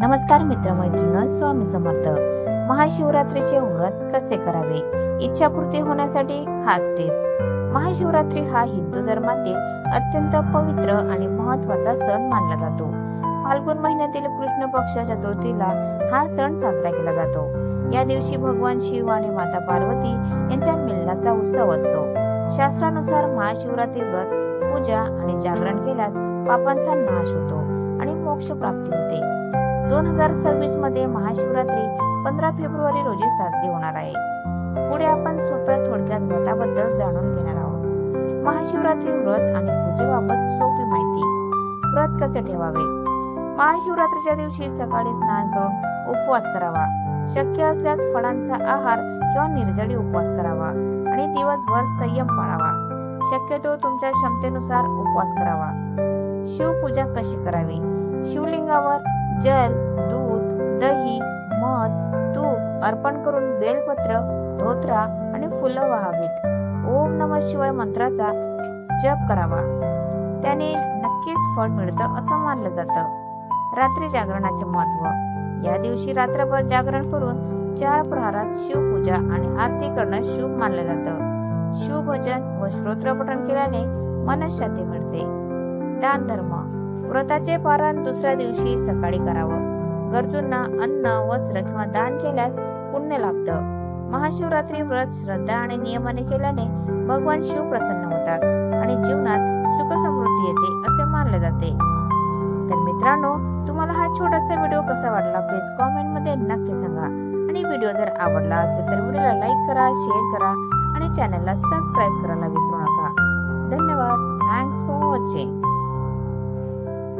नमस्कार मित्रमैत्रिणी स्वामी समर्थ. महाशिवरात्रीचे व्रत कसे करावे? इच्छापूर्ती होण्यासाठी खास टिप्स. महाशिवरात्री हा हिंदू धर्मातील अत्यंत पवित्र आणि महत्त्वाचा सण मानला जातो. फाल्गुन महिन्यातील कृष्ण पक्ष चतुर्थीला हा सण साजरा केला जातो. या दिवशी भगवान शिव आणि माता पार्वती यांच्या मिलनाचा उत्सव असतो. शास्त्रानुसार महाशिवरात्री व्रत पूजा आणि जागरण केल्यास पापांचा नाश होतो आणि मोक्ष प्राप्ती होते. दोन हजार सव्वीसमध्ये महाशिवरात्री पंधरा फेब्रुवारी रोजी साजरी होणार आहे. पुढे आपण सोप्या थोडक्यात व्रताबद्दल जाणून घेणार आहोत. महाशिवरात्री व्रत आणि पूजेबाबत सोपी माहिती. व्रत कसे ठेवावे? महाशिवरात्रीच्या दिवशी सकाळी स्नान करून उपवास करावा. शक्य असल्यास फळांचा आहार किंवा निर्जळी उपवास करावा आणि दिवसभर संयम पाळावा. शक्यतो तुमच्या क्षमतेनुसार उपवास करावा. शिवपूजा कशी करावी? शिवलिंगावर जल दूध दही मध तूप अर्पण करून बेलपत्र धोत्रा आणि फुलं वाहावीत. ओम नम शिवाय मंत्राचा जप करावा. त्याने नक्कीच फळ मिळतं असं मानलं जातं. रात्री जागरणाचे महत्त्व या दिवशी रात्रभर जागरण करून चार प्रहारात शिवपूजा आणि आरती करणं शुभ मानलं जातं. शिवभजन व श्रोत्रपठण केल्याने मनशांती मिळते. दान धर्म व्रताचे पारण दुसऱ्या दिवशी सकाळी करावं. गरजूंना अन्न वस्त्र किंवा दान केल्यास पुण्य लाभतं. महाशिवरात्री व्रत श्रद्धा आणि नियमाने केल्याने भगवान शिव प्रसन्न होतात आणि जीवनात सुख समृद्धी येते असे मानले जाते. तर मित्रांनो तुम्हाला हा छोटासा व्हिडिओ कसा वाटला प्लीज कॉमेंटमध्ये नक्की सांगा. आणि व्हिडिओ जर आवडला असेल तर व्हिडिओला लाईक करा शेअर करा आणि चॅनलला सबस्क्राईब करायला विसरू नका. धन्यवाद. Thanks for watching.